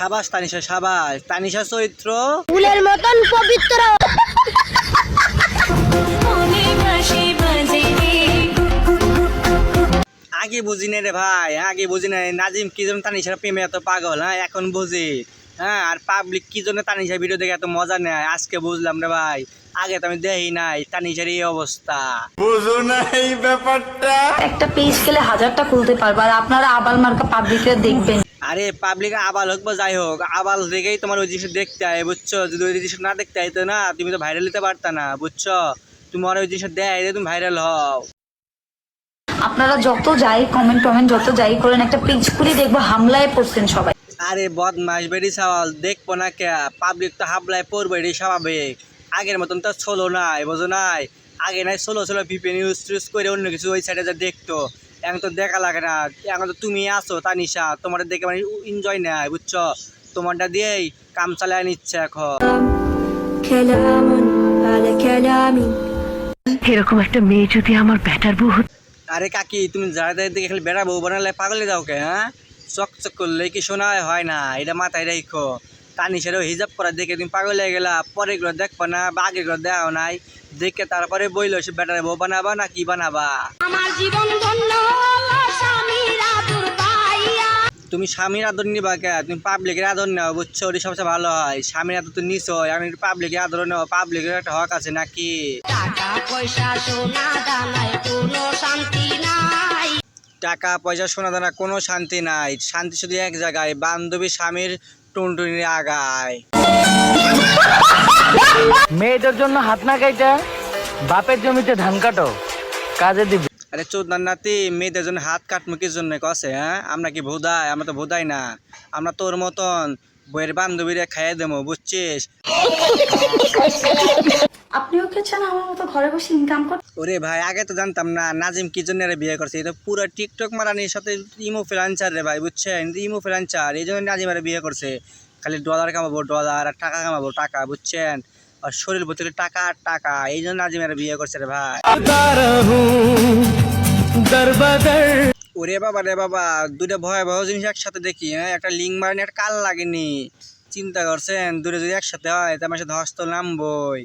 সাবাস তানিশা সাবাস তানিশা চরিত্র ফুলের মতন পবিত্র। মনে আগে বুঝি না রে ভাই আগে বুঝি না। নাজিম কি জন্য তানিশার প্রেমে এত পাগল হ্যাঁ? এখন বুঝি হ্যাঁ? আর পাবলিক কি জন্য তানিশা ভিডিও দেখে এত মজা নেয়? আজকে বুঝলাম রে ভাই আগে তো আমি দেখি নাই তানিশার এই অবস্থা। বুঝো না এই ব্যাপারটা। একটা পেজ খেলে হাজারটা খুলতে পারব আর আপনারা আবাল মার্কা পাবলিকরা দেখবেন। আরে পাবলিক আবাল হোক বা যাই হোক আবাল দেখেই তোমার ওই জিনিস দেখতে হয় বুঝছ? যদি ওই জিনিস না দেখতে হয় তো না তুমি তো ভাইরাল হতে পারতা না বুঝছ? তোমার ওই জিনিস দেয় তুমি ভাইরাল হও। আপনারা যত যাই কমেন্ট টমেন্ট যত যাই করেন একটা পেজ খুলে দেখব হামলায় পড়ছেন সবাই। আরে বদমাস বেরি সওয়াল দেখব না কে? পাবলিক তো হামলায় পড়বে এটাই স্বাভাবিক। আগের মতন তো ছোলো নাই বোঝো নাই? আগে নাই ষোলো ষোলো ভিপিএন ইউজ টুজ করে অন্য কিছু ওই সাইডে যা দেখতো। এখন তো দেখা লাগে না। এখন তো তুমি আসো তানিশা। তোমার দেখে মানে এনজয় নেয় বুঝছ? তোমারটা দিয়েই কাম চালায় নিচ্ছে এখন। এরকম একটা মেয়ে যদি আমার ব্যাটার বউ আরে কাকি তুমি যারা যারা দেখে খালি বেড়া বউ বানালে পাগলে যাও কে হ্যাঁ? চক চক করলে কি শোনা হয় না এটা মাথায় রেখো। তানিশেরও হিজাব করা দেখে তুমি পাগল হয়ে গেলা পরে গুলো দেখবা না বা আগে গুলো দেওয়া নাই। দেখে তারপরে বইলো সে বেটারে বউ বানাবা না কি বানাবা? আমার জীবন ধন্য তুমি স্বামীর আদর নিবা কে? তুমি পাবলিকের আদর নেও বুঝছ? ওটি সবচেয়ে ভালো হয়। স্বামীর আদর তো নিছো এখন পাবলিকের আদর নেও পাবলিকের একটা হক আছে নাকি? টাকা পয়সা সোনা টাকা পয়সা দানা কোনো শান্তি নাই। শান্তি শুধু এক জায়গায় বান্ধবী স্বামীর টুনটুনির আগায়। মেয়েদের জন্য হাত না কাইটা বাপের জমিতে ধান কাটো কাজে দিবি। আরে চোদ্দার নাতি মেয়েদের জন্য হাত কাটমুকির জন্য কছে হ্যাঁ? আমরা কি ভোদাই? আমরা তো ভোদাই না। আমরা তোর মতন বইয়ের বান্ধবীরা খাইয়ে দেবো বুঝছিস? আপনিও কি চান আমার মতো ঘরে বসে ইনকাম করতে ওরে ভাই আগে তো জানতাম না নাজিম কি জন্য রে বিয়ে করছে। এটা পুরো টিকটক মারানির সাথে ইমো ফ্রিলান্সার রে ভাই বুঝছেন? ইমো ফ্রিলান্সার এই জন্য নাজিমারে বিয়ে করছে। খালি ডলার কামাবো ডলার আর টাকা কামাবো টাকা বুঝছেন? আর শরীর ভর্তি টাকা টাকা। এই জন্য নাজিমারে বিয়ে করছে রে ভাই। ওরে বাবা রে বাবা দুটো ভয়াবহ জিনিস একসাথে দেখি হ্যাঁ? একটা লিঙ্ক মারানি একটা কাল লাগেনি। চিন্তা করছেন দূরে যদি একসাথে হয় তার আমার সাথে হস্ত নামবই।